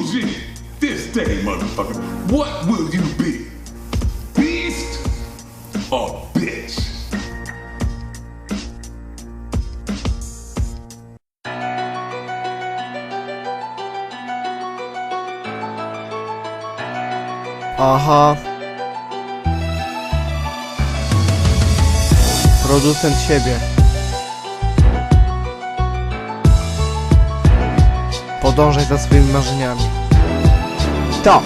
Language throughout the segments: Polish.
This day, motherfucker, what will you be? Beast or bitch? Aha. Producent siebie. Podążaj za swoimi marzeniami. To!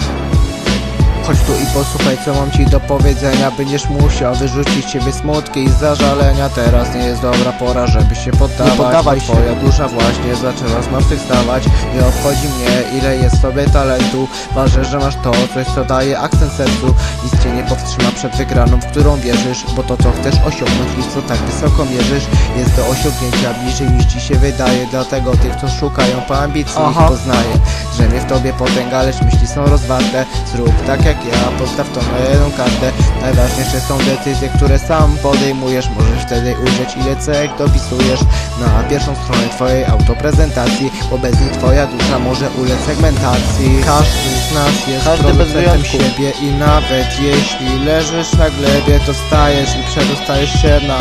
Chodź tu i posłuchaj co mam ci do powiedzenia. Będziesz musiał wyrzucić siebie smutki i zażalenia. Teraz nie jest dobra pora, żeby się poddawać. Nie poddawaj się. Twoja dusza właśnie zaczęła zmartwychwstawać Nie obchodzi mnie ile jest w sobie talentu. Ważne, że masz to, coś co daje akcent sercu. Nic cię nie powstrzyma przed wygraną, w którą wierzysz Bo to co chcesz osiągnąć i co tak wysoko mierzysz Jest do osiągnięcia bliżej niż ci się wydaje. Dlatego tych co szukają po ambicji ich Aha. poznaję Drzemie w tobie potęga, lecz myśli są rozwarte. Zrób tak jak ja, postaw to na jedną kartę. Najważniejsze są decyzje, które sam podejmujesz. Możesz wtedy ujrzeć ile cech dopisujesz. Na pierwszą stronę twojej autoprezentacji Bo bez niej twoja dusza może ulec segmentacji. Każdy z nas jest Każdy producentem siebie I nawet jeśli leżysz na glebie To stajesz i przedostajesz się na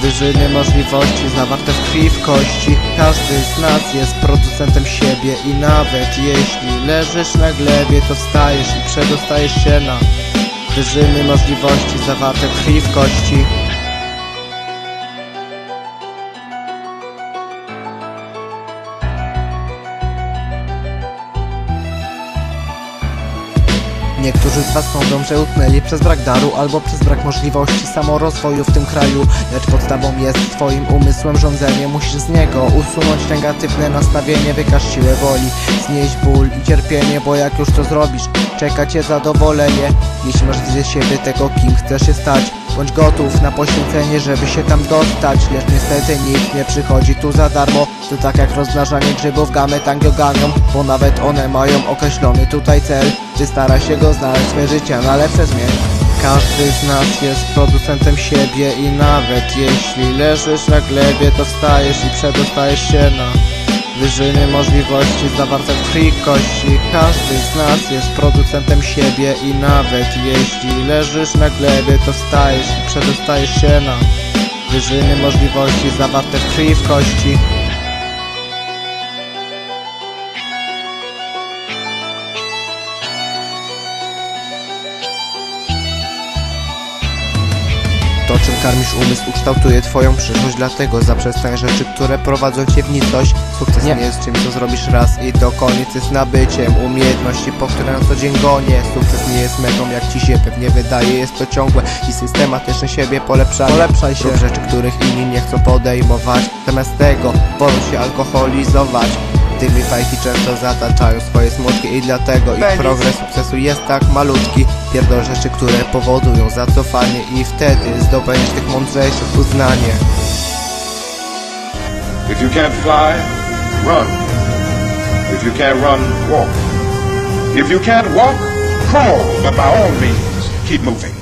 Wyżyny możliwości zawarte w krwi w kości. Każdy z nas jest producentem siebie I nawet jeśli leżysz na glebie To wstajesz i przedostajesz się na Wyżyny możliwości zawarte w krwi w kości Niektórzy z Was sądzą, że utknęli przez brak daru albo przez brak możliwości samorozwoju w tym kraju. Lecz podstawą jest Twoim umysłem rządzenie. Musisz z niego usunąć negatywne nastawienie. Wykaż siłę woli, znieść ból i cierpienie Bo jak już to zrobisz, czeka Cię zadowolenie. Jeśli masz wizję siebie tego, kim chcesz się stać Bądź gotów na poświęcenie, żeby się tam dostać. Lecz niestety nikt nie przychodzi tu za darmo. To tak jak rozmnażanie grzybów gamy tangiogamią Bo nawet one mają określony tutaj cel. Ty staraj się go znaleźć, swe życie na lepsze zmień każdy z nas jest producentem siebie i nawet jeśli leżysz na glebie to wstajesz i przedostajesz się na wyżyny możliwości zawarte w krwi kości. Każdy z nas jest producentem siebie i nawet jeśli leżysz na glebie to wstajesz i przedostajesz się na wyżyny możliwości zawarte w krwi kości To czym karmisz umysł ukształtuje twoją przyszłość. Dlatego zaprzestań rzeczy, które prowadzą cię w nicość Sukces nie, Nie. jest czymś, co zrobisz raz i do koniec Jest nabyciem. Umiejętności, po które na co dzień gonię Sukces nie jest metą, jak ci się pewnie wydaje. Jest to ciągłe i systematyczne siebie polepszanie. Polepszaj się. Rób rzeczy, których inni nie chcą podejmować. Zamiast tego wolą się alkoholizować Tymi fajki często zataczają swoje smutki I dlatego ich progres sukcesu jest tak malutki Pierdol rzeczy, które powodują zacofanie I wtedy zdobędziesz tych mądrzejszych uznanie If you can't fly, run. If you can't run, walk. If you can't walk, crawl, but by all means, keep moving.